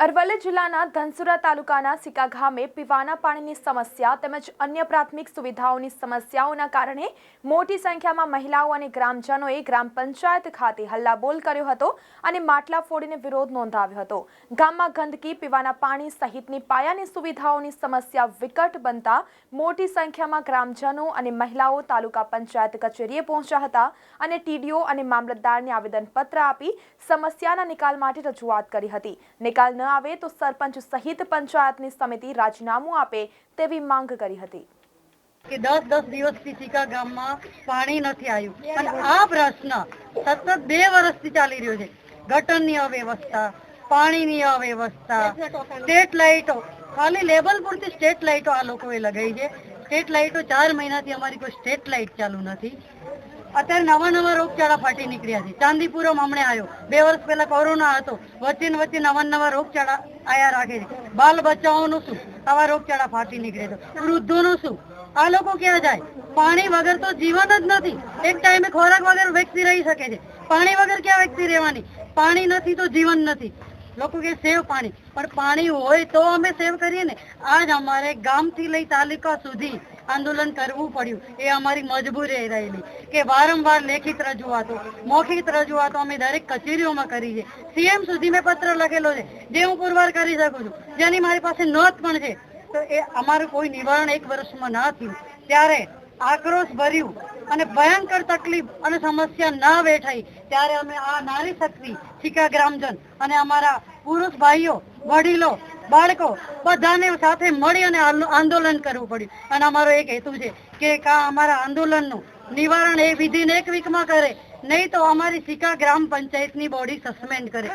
અરવલ્લી જિલ્લાના ધનસુરા તાલુકાના સિકા ગામે પીવાના પાણીની સમસ્યા તેમજ અન્ય પ્રાથમિક સુવિધાઓની સમસ્યાઓના કારણે મોટી સંખ્યામાં મહિલાઓ અને ગ્રામજનોએ ગ્રામ પંચાયત ખાતે હલ્લાબોલ કર્યો હતો અને માટલા ફોડીને વિરોધ નોંધાવ્યો હતો. ગામમાં ગંદકી, પીવાના પાણી સહિતની પાયાની સુવિધાઓની સમસ્યા વિકટ બનતા મોટી સંખ્યામાં ગ્રામજનો અને મહિલાઓ તાલુકા પંચાયત કચેરીએ પહોંચ્યા હતા અને ટીડીઓ અને મામલતદારને આવેદનપત્ર આપી સમસ્યાના નિકાલ માટે રજૂઆત કરી હતી. નિકાલ ન આવે તો સરપંચ સહિત પંચાયતની સમિતિ રાજીનામું આપે તેવી માંગ કરી હતી. કે દસ દસ દિવસથી ચીકા ગામમાં પાણી નથી આવ્યું. અને આ પ્રશ્ન સતત બે વર્ષથી ચાલી રહ્યો છે. ગટરની અવ્યવસ્થા, પાણીની અવ્યવસ્થા, સ્ટેટ લાઇટો. ખાલી લેબલ પૂરતી સ્ટેટ લાઇટો આ લોકોએ લગાવી છે. સ્ટેટ લાઇટો ચાર મહિનાથી અમારી કોઈ સ્ટેટ લાઇટ ચાલુ નથી. અત્યારે નવા નવા રોગચાળા ફાટી નીકળ્યા છે. ચાંદીપુરમ હમણે આવ્યો. બે વર્ષ પહેલા કોરોના હતો. વચ્ચે વચ્ચે નવા નવા રોગચાળા આયા રાખે છે. બાલ બચ્ચાઓનું શું? આવા રોગચાળા ફાટી નીકળે છે. વૃદ્ધોનું શું? આ લોકો ક્યાં જાય? પાણી વગર તો જીવન જ નથી. એક ટાઈમે ખોરાક વગર વ્યક્તિ રહી શકે છે. પાણી વગર ક્યાં વ્યક્તિ રહેવાની? પાણી નથી તો જીવન નથી. લોકો કે સેવ પાણી. પણ પાણી હોય તો અમે સેવ કરીએ ને. આજ અમારે ગામથી લઈ તાલુકા સુધી આંદોલન કરવું પડ્યું. એ અમારી મજબૂરી રહેલી. કે વારંવાર લેખિત રજૂઆતો, મૌખિક રજૂઆતો અમે દરેક કચેરીઓમાં કરી છે. સીએમ સુધી મેં પત્ર લખેલો છે. જે હું પુરવાર કરી શકું છું. જેની મારી પાસે નોંધ પણ છે. તો એ અમારું કોઈ નિવારણ એક વર્ષમાં ના થયું. ત્યારે આક્રોશ ભર્યું અને ભયંકર તકલીફ અને સમસ્યા ના વેઠાઈ. ત્યારે અમે આ નારી શક્તિ ચીકા ગ્રામજન અને અમારા પુરુષ ભાઈઓ, વડીલો બાળકો, બધાને સાથે મળી અને આંદોલન કરવું પડ્યું. અને અમારો એક હેતુ છે કે કા અમારા આંદોલનનું નિવારણ એ વિધિને એક વીકમાં કરે. નહીં તો અમારી સિકા ગ્રામ પંચાયતની બોડી સસ્પેન્ડ કરે.